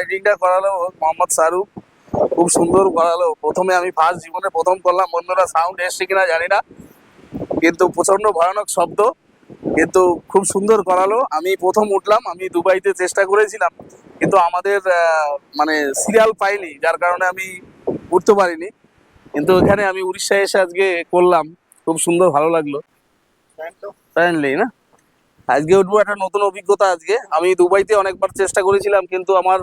রাইডিংটা করালো মোহাম্মদ শাহরুখ। খুব সুন্দর করালো। প্রথমে আমি ফার্স্ট জীবনে প্রথম করলাম। বন্ধুরা সাউন্ড এসছে কিনা জানি না। কিন্তু প্রচণ্ড ভয়ানক শব্দ। কিন্তু খুব সুন্দর করালো। আমি প্রথম উঠলাম। আমি দুবাইতে চেষ্টা করেছিলাম। কিন্তু আমাদের মানে সিরিয়াল পাইনি। যার কারণে আমি উঠতে পারিনি। কিন্তু এখানে আমি উড়িষ্যায় এসে আজকে করলাম। খুব সুন্দর, ভালো লাগল। ফাইনালি না? আজকে উঠবো একটা নতুন অভিজ্ঞতা আজকে। আমি দুবাইতে অনেকবার চেষ্টা করেছিলাম। কিন্তু আমার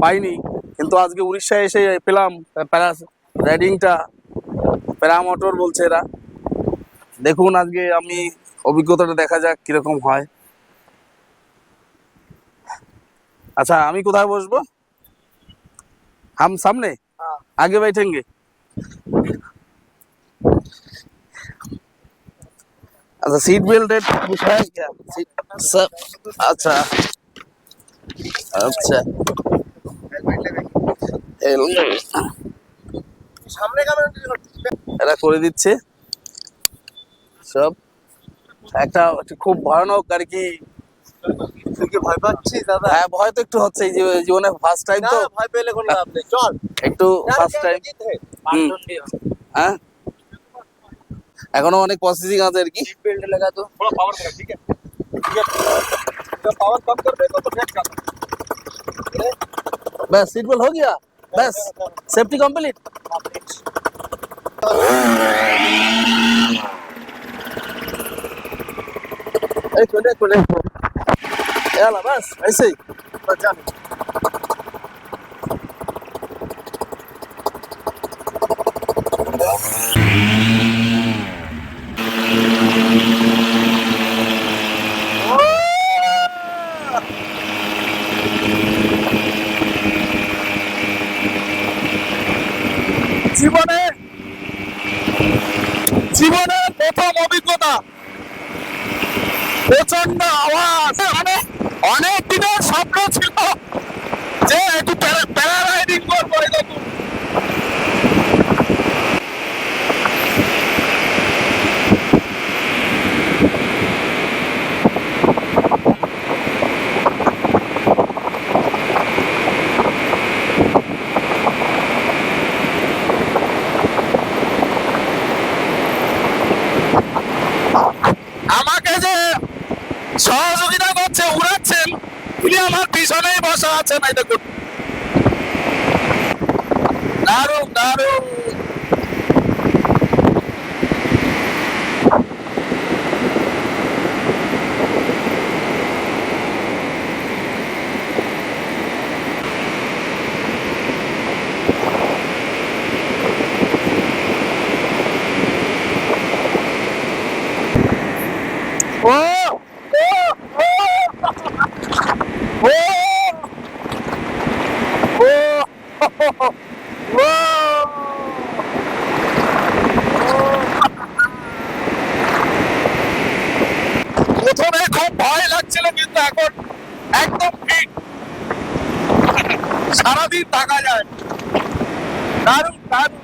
পাইনি কিন্তু আজকে উড়িষ্যায় এসে পেলাম প্যারা রাইডিংটা প্যারা মোটর বলছে এরা দেখুন আজকে আমি অভিজ্ঞতাটা দেখা যাক কিরকম হয় আচ্ছা আমি কোথায় বসবো হাম সামনে आगे बैठेंगे अच्छा सीट बेल्ट रेट पूछा है क्या सीट सब अच्छा আচ্ছা। এরা করে দিচ্ছে। সব। একটা খুব ভয়ানক আর কি। হ্যাঁ, জীবনে ফার্স্ট টাইম ভয় পেলে চল। একটু ফার্স্ট টাইম হ্যাঁ। এখনও অনেক প্রসেসিং আছে আর কি। পাওয়ার ঠিক আছে। बस सीट बेल्ट हो गया। बस सेफ्टी कंप्लीट एक मिनट एक मिनट। यार बस ऐसे ही। জীবনের প্রথম অভিজ্ঞতা। প্রচণ্ড আওয়াজ। অনেক অনেক দিনের স্বপ্ন ছিল যে একটু প্যারা রাইডিং করব এরকম আমাকে যে সহযোগিতা করছে উড়াচ্ছেন উনি আমার পিছনেই বসা আছেন এটা দেখুন। দারুণ দারুণ ও ও ও ও ও প্রথমে খুব ভয় লাগছিল কিন্তু এখন একদম ঠিক সারাদিন থাকা যায়। দারুণ দারুণ।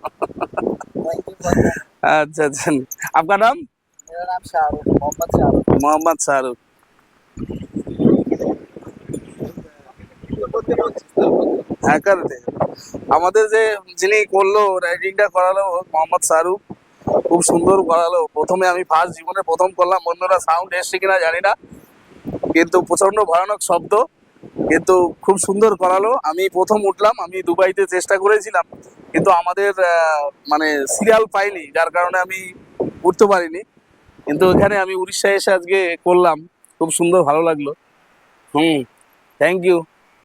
अच्छा अच्छा आपका नाम मेरा नाम शाहरुख मोहम्मद शाहरुख मोहम्मद शाहरुख হ্যাঁ করতে আমাদের যে যিনি করলো রাইডিংটা করালো মোহাম্মদ শাহরুখ খুব সুন্দর করালো প্রথমে আমি ফার্স্ট জীবনে প্রথম করলাম অন্যরা সাউন্ড এসছে কিনা জানি না কিন্তু প্রচন্ড ভয়ানক শব্দ কিন্তু খুব সুন্দর করালো আমি প্রথম উঠলাম আমি দুবাইতে চেষ্টা করেছিলাম কিন্তু আমাদের মানে সিরিয়াল পাইনি, যার কারণে আমি উঠতে পারিনি। কিন্তু এখানে আমি উড়িষ্যায় এসে আজকে করলাম। খুব সুন্দর, ভালো লাগল। হুম থ্যাংক ইউ